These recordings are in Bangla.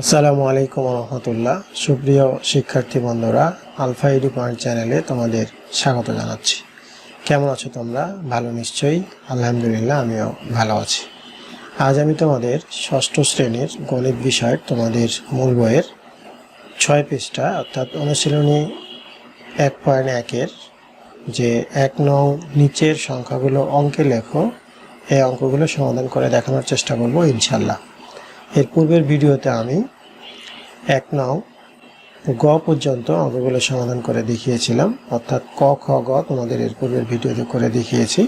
আসসালামু আলাইকুম রহমতুল্লাহ। সুপ্রিয় শিক্ষার্থী বন্ধুরা, আলফা এডি পয়েন্ট চ্যানেলে তোমাদের স্বাগত জানাচ্ছি। কেমন আছো তোমরা? ভালো নিশ্চয়ই? আলহামদুলিল্লাহ, আমিও ভালো আছি। আজ আমি তোমাদের ষষ্ঠ শ্রেণির গণিত বিষয়ের তোমাদের মূল বইয়ের ছয় পৃষ্ঠা, অর্থাৎ অনুশীলনী এক পয়েন্ট একের যে এক নং নিচের সংখ্যাগুলো অঙ্কে লেখো, এই অঙ্কগুলো সমাধান করে দেখানোর চেষ্টা করব ইনশাল্লাহ এর পূর্বের ভিডিওতে আমি এক নাও গ পর্যন্ত অঙ্কগুলো সমাধান করে দেখিয়েছিলাম, অর্থাৎ ক, খ, গ তোমাদের এর পূর্বের ভিডিওতে করে দেখিয়েছি।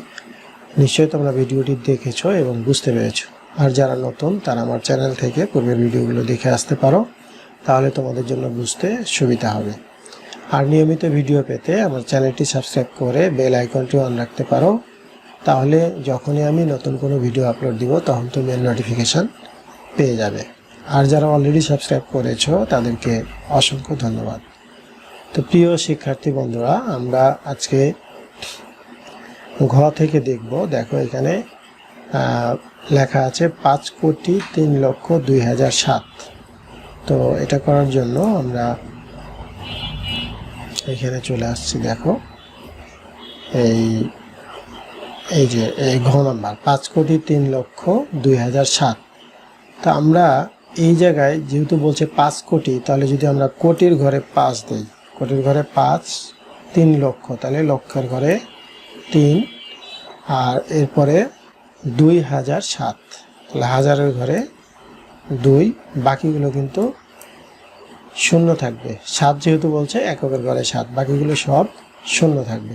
নিশ্চয়ই তোমরা ভিডিওটি দেখেছ এবং বুঝতে পেরেছ। আর যারা নতুন, তারা আমার চ্যানেল থেকে পূর্বের ভিডিওগুলো দেখে আসতে পারো, তাহলে তোমাদের জন্য বুঝতে সুবিধা হবে। আর নিয়মিত ভিডিও পেতে আমার চ্যানেলটি সাবস্ক্রাইব করে বেল আইকনটি অন রাখতে পারো। তাহলে যখনই আমি নতুন কোনো ভিডিও আপলোড দিব, তখন তুমি নোটিফিকেশান পেয়ে যাবে। আর যারা অলরেডি সাবস্ক্রাইব করেছ, তাদেরকে অসংখ্য ধন্যবাদ। তো প্রিয় শিক্ষার্থী বন্ধুরা, আমরা আজকে ঘ থেকে দেখব। দেখো এখানে লেখা আছে, পাঁচ কোটি তিন লক্ষ দুই হাজার সাত। তো এটা করার জন্য আমরা এখানে চলে আসছি, দেখো। এই এই যে, এই ঘ নাম্বার, পাঁচ কোটি তিন লক্ষ দুই হাজার সাত। তা আমরা এই জায়গায় যেহেতু বলছে পাঁচ কোটি, তাহলে যদি আমরা কোটির ঘরে পাঁচ দিই, কোটির ঘরে পাঁচ, তিন লক্ষ, তাহলে লক্ষের ঘরে তিন, আর এরপরে দুই হাজার সাত, তাহলে হাজারের ঘরে দুই, বাকিগুলো কিন্তু শূন্য থাকবে। সাত যেহেতু বলছে, এককের ঘরে সাত, বাকিগুলো সব শূন্য থাকবে।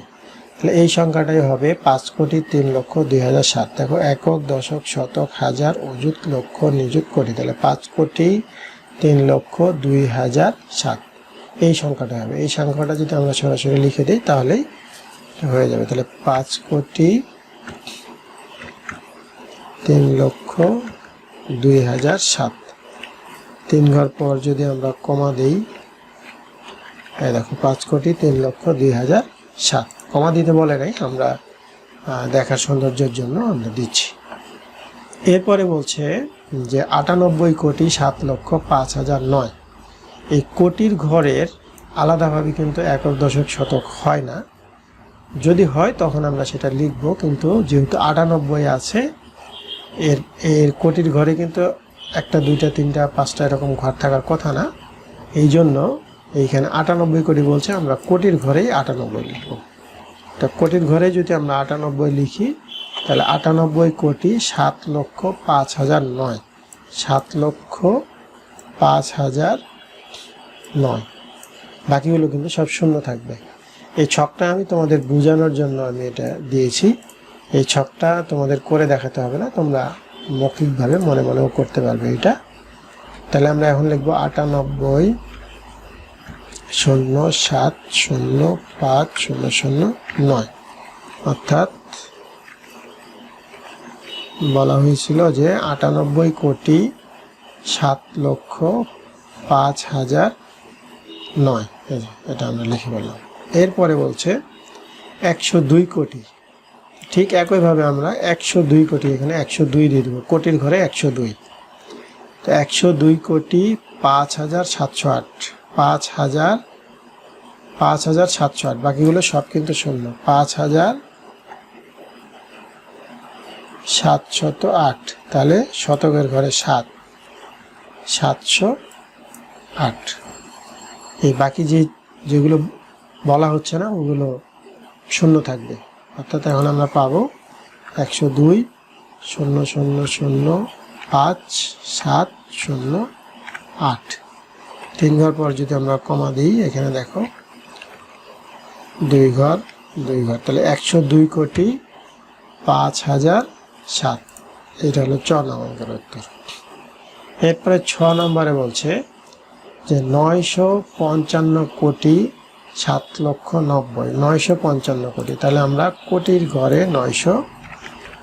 তাহলে এই সংখ্যাটাই হবে পাঁচ কোটি তিন লক্ষ দুই হাজার সাত। দেখো একক, দশক, শতক, হাজার, অযুত, লক্ষ, নিযুত কোটি। তাহলে পাঁচ কোটি তিন লক্ষ দুই হাজার সাত। এই সংখ্যাটা হবে। এই সংখ্যাটা যদি আমরা সরাসরি লিখে দিই, তাহলেই হয়ে যাবে। তাহলে পাঁচ কোটি তিন লক্ষ দুই হাজার সাত। তিন ঘর পর যদি আমরা কমা দিই দেখো পাঁচ কোটি তিন লক্ষ দুই হাজার সাত। কমা দিতে বলে নাই, আমরা দেখার সৌন্দর্যের জন্য আমরা দিচ্ছি। এরপরে বলছে যে আটানব্বই কোটি সাত লক্ষ পাঁচ হাজার নয়। এই কোটির ঘরের আলাদাভাবে কিন্তু একক দশক শতক হয় না। যদি হয়, তখন আমরা সেটা লিখব, কিন্তু যেহেতু আটানব্বই আছে, এর এর কোটির ঘরে কিন্তু একটা, দুইটা, তিনটা, পাঁচটা এরকম ঘর থাকার কথা না। এই জন্য এইখানে আটানব্বই কোটি বলছে, আমরা কোটির ঘরেই আটানব্বই লিখব। তা কোটির ঘরে যদি আমরা আটানব্বই লিখি, তাহলে আটানব্বই কোটি সাত লক্ষ পাঁচ হাজার নয়। সাত লক্ষ পাঁচ হাজার নয়। বাকিগুলো কিন্তু সব শূন্য থাকবে। এই ছকটা আমি তোমাদের বোঝানোর জন্য আমি এটা দিয়েছি। এই ছকটা তোমাদের করে দেখাতে হবে না, তোমরা মৌখিকভাবে মনে মনেও করতে পারবে এটা। তাহলে আমরা এখন লিখব আটানব্বই শূন্য সাত শূন্য পাঁচ শূন্য শূন্য নয়। অর্থাৎ বলা হয়েছিল যে আটানব্বই কোটি সাত লক্ষ পাঁচ হাজার নয়। এটা আমরা লিখে বললাম এরপরে বলছে একশো দুই কোটি। ঠিক একইভাবে আমরা একশো দুই কোটি এখানে একশো দুই দিয়ে দেবো। কোটির ঘরে একশো দুই। তো একশো দুই কোটি পাঁচ হাজার সাতশো আট। পাঁচ হাজার পাঁচ হাজার সাতশো আট। বাকিগুলো সব কিন্তু শূন্য। পাঁচ হাজার সাতশত আট। তাহলে শতকের ঘরে সাত। সাতশো আট। এই বাকি যে যেগুলো বলা হচ্ছে না, ওগুলো শূন্য থাকবে। অর্থাৎ এখন আমরা পাবো একশো দুই, শূন্য শূন্য শূন্য, পাঁচ, সাত, শূন্য, আট। তিন ঘর পর যদি আমরা কমা দিই, এখানে দেখো, দুই ঘর দুই ঘর, তাহলে একশো দুই কোটি পাঁচ হাজার সাত। এটা হলো চ নম্বরের উত্তর। এরপরে ছ নম্বরে বলছে যে নয়শো পঞ্চান্ন কোটি সাত লক্ষ নব্বই, নয়শো পঞ্চান্ন কোটি। তাহলে আমরা কোটির ঘরে নয়শো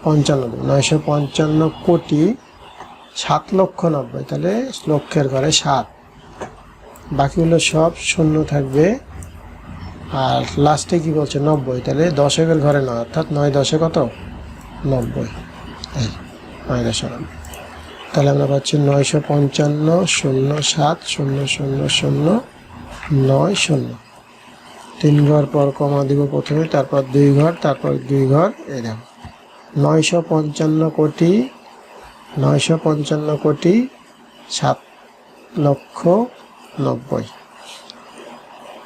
পঞ্চান্ন নয়শো পঞ্চান্ন কোটি সাত লক্ষ নব্বই, তাহলে লক্ষের ঘরে সাত। বাকিগুলো সব শূন্য থাকবে। আর লাস্টে কি বলছে? নব্বই। তাহলে দশকের ঘরে নয়, অর্থাৎ নয় দশে কত? নব্বই। নয় দশে তাহলে আমরা পাচ্ছি নয়শো পঞ্চান্ন, শূন্য সাত, শূন্য শূন্য শূন্য, নয় শূন্য। তিন ঘর পর কমা দিব প্রথমে, তারপর দুই ঘর, তারপর দুই ঘর, এই দেখো। নয়শো পঞ্চান্ন কোটি, নয়শো পঞ্চান্ন কোটি, সাত লক্ষ নব্বই।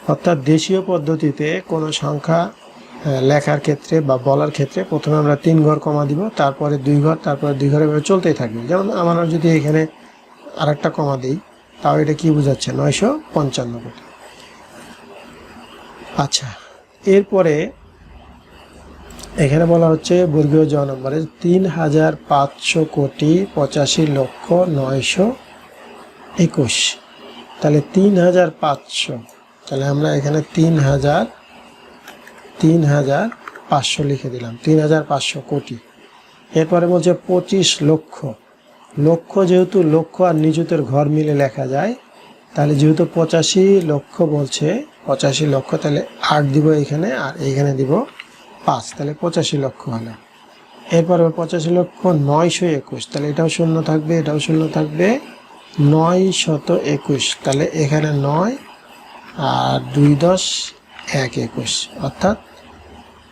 অর্থাৎ দেশীয় পদ্ধতিতে কোনো সংখ্যা লেখার ক্ষেত্রে বা বলার ক্ষেত্রে প্রথমে আমরা তিন ঘর কমা দিব, তারপরে দুই ঘর, তারপরে দুই ঘর এভাবে চলতেই থাকবে। যেমন আমরা যদি এখানে আরেকটা কমা দিই, তাও এটা কি বোঝাচ্ছে? নয়শো পঞ্চান্ন কোটি। আচ্ছা এরপরে এখানে বলা হচ্ছে বর্গীয় জ নম্বরে তিন হাজার পাঁচশো কোটি পঁচাশি লক্ষ নয়শো একুশ। তাহলে তিন হাজার পাঁচশো। তাহলে আমরা এখানে তিন হাজার তিন হাজার পাঁচশো লিখে দিলাম। তিন হাজার পাঁচশো কোটি। এরপরে বলছে পঁচিশ লক্ষ। লক্ষ যেহেতু লক্ষ আর নিযুতের ঘর মিলে লেখা যায়, তাহলে যেহেতু পঁচাশি লক্ষ বলছে, পঁচাশি লক্ষ, তাহলে আট দিব এখানে আর এইখানে দিব পাঁচ। তাহলে পঁচাশি লক্ষ হলো। এরপরে পঁচাশি লক্ষ নয়শো একুশ। তাহলে এটাও শূন্য থাকবে, এটাও শূন্য থাকবে। নয় শত একুশ। তাহলে এখানে নয় আর দুই দশ এক একুশ। অর্থাৎ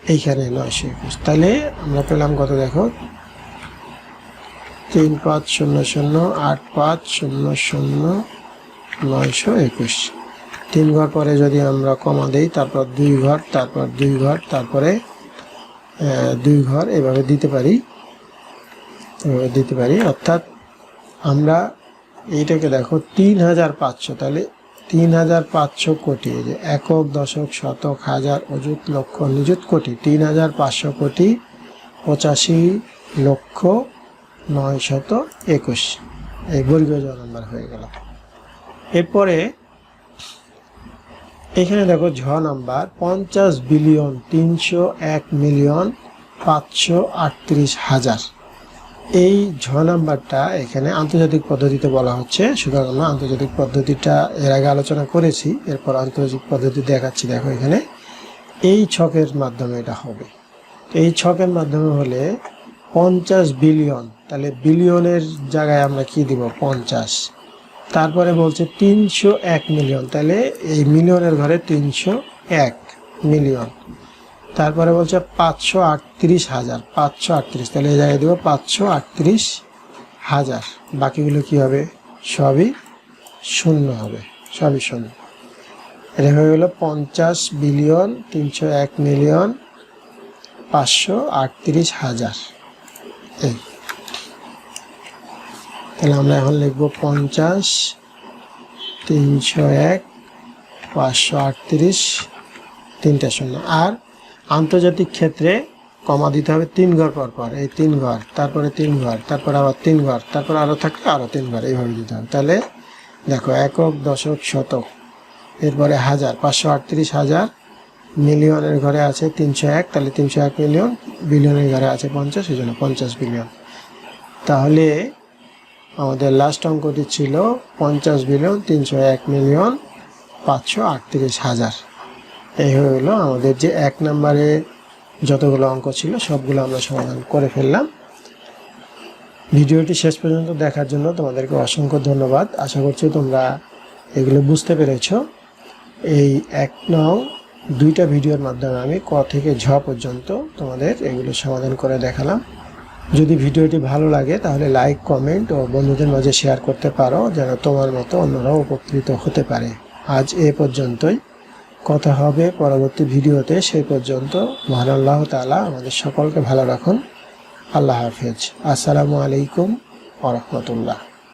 এইখানে নয়শো একুশ। তাহলে আমরা পেলাম কত দেখো? তিন পাঁচ শূন্য শূন্য, আট পাঁচ শূন্য শূন্য নয়শো একুশ। তিন ঘর পরে যদি আমরা কমা দিই, তারপর দুই ঘর, তারপর দুই ঘর, তারপরে দুই ঘর এভাবে দিতে পারি। দিতে পারি। অর্থাৎ আমরা এইটাকে দেখো তিন হাজার পাঁচশো, তাহলে তিন হাজার পাঁচশো কোটি যে একক, দশক, শতক, হাজার, অযুত, লক্ষ, নিযুত কোটি তিন হাজার পাঁচশো কোটি, পঁচাশি লক্ষ নয় শত একুশ। এই বর্গীয় নাম্বার হয়ে গেল। এরপরে এখানে দেখো ঝ নাম্বার, পঞ্চাশ বিলিয়ন তিনশো এক মিলিয়ন পাঁচশো আটত্রিশ হাজার। এই ঝ নাম্বারটা এখানে আন্তর্জাতিক পদ্ধতিতে বলা হচ্ছে। সুতরাং আমরা আন্তর্জাতিক পদ্ধতিটা এর আগে আলোচনা করেছি, এরপর আন্তর্জাতিক পদ্ধতি দেখাচ্ছি। দেখো এখানে এই ছকের মাধ্যমে এটা হবে। এই ছকের মাধ্যমে হলে পঞ্চাশ বিলিয়ন, তাহলে বিলিয়নের জায়গায় আমরা কি দিব? পঞ্চাশ। তারপরে বলছে তিনশো এক মিলিয়ন, তাহলে এই মিলিয়নের ঘরে তিনশো এক মিলিয়ন। তারপরে বলছে পাঁচশো আটত্রিশ হাজার, পাঁচশো আটত্রিশ, তাহলে এই জায়গায় দেবো পাঁচশো আটত্রিশ হাজার। বাকিগুলো কি হবে? সবই শূন্য হবে, সবই শূন্য। এটা হয়ে গেলো পঞ্চাশ বিলিয়ন তিনশো এক মিলিয়ন, পাঁচশো আটত্রিশ হাজার। এই। তাহলে আমরা এখন লিখব পঞ্চাশ তিনশো এক, পাঁচশো আটত্রিশ, তিনটা শূন্য। আর আন্তর্জাতিক ক্ষেত্রে কমা দিতে হবে তিন ঘর পর পর, এই তিন ঘর, তারপরে তিন ঘর, তারপর আবার তিন ঘর, তারপর আরও থাকলে আরও তিন ঘর, এইভাবে দিতে হবে। তাহলে দেখো, একক, দশক, শতক, এরপরে হাজার, পাঁচশো আটত্রিশ হাজার মিলিয়নের ঘরে আছে তিনশো এক, তাহলে তিনশো এক মিলিয়ন, বিলিয়নের ঘরে আছে পঞ্চাশ, এই জন্য পঞ্চাশ বিলিয়ন। তাহলে আমাদের লাস্ট অঙ্কটি ছিল পঞ্চাশ বিলিয়ন, তিনশো এক মিলিয়ন, পাঁচশো আটত্রিশ হাজার। এই হয়ে আমাদের যে এক নম্বরে যতগুলো অঙ্ক ছিল, সবগুলো আমরা সমাধান করে ফেললাম। ভিডিওটি শেষ পর্যন্ত দেখার জন্য তোমাদেরকে অসংখ্য ধন্যবাদ। আশা করছি তোমরা এগুলো বুঝতে পেরেছ। এই এক নং দুইটা ভিডিওর মাধ্যমে আমি ক থেকে ঝ পর্যন্ত তোমাদের এগুলো সমাধান করে দেখালাম। যদি ভিডিওটি ভালো লাগে, তাহলে লাইক, কমেন্ট ও বন্ধুদের মাঝে শেয়ার করতে পারো, যেন তোমার মতো অন্যরাও উপকৃত হতে পারে। আজ এ পর্যন্তই। কথা হবে পরবর্তী ভিডিওতে সেই পর্যন্ত মহান আল্লাহ তাআলা আমাদের সকলকে ভালো রাখুন। আল্লাহ হাফেজ। আসসালামু আলাইকুম আ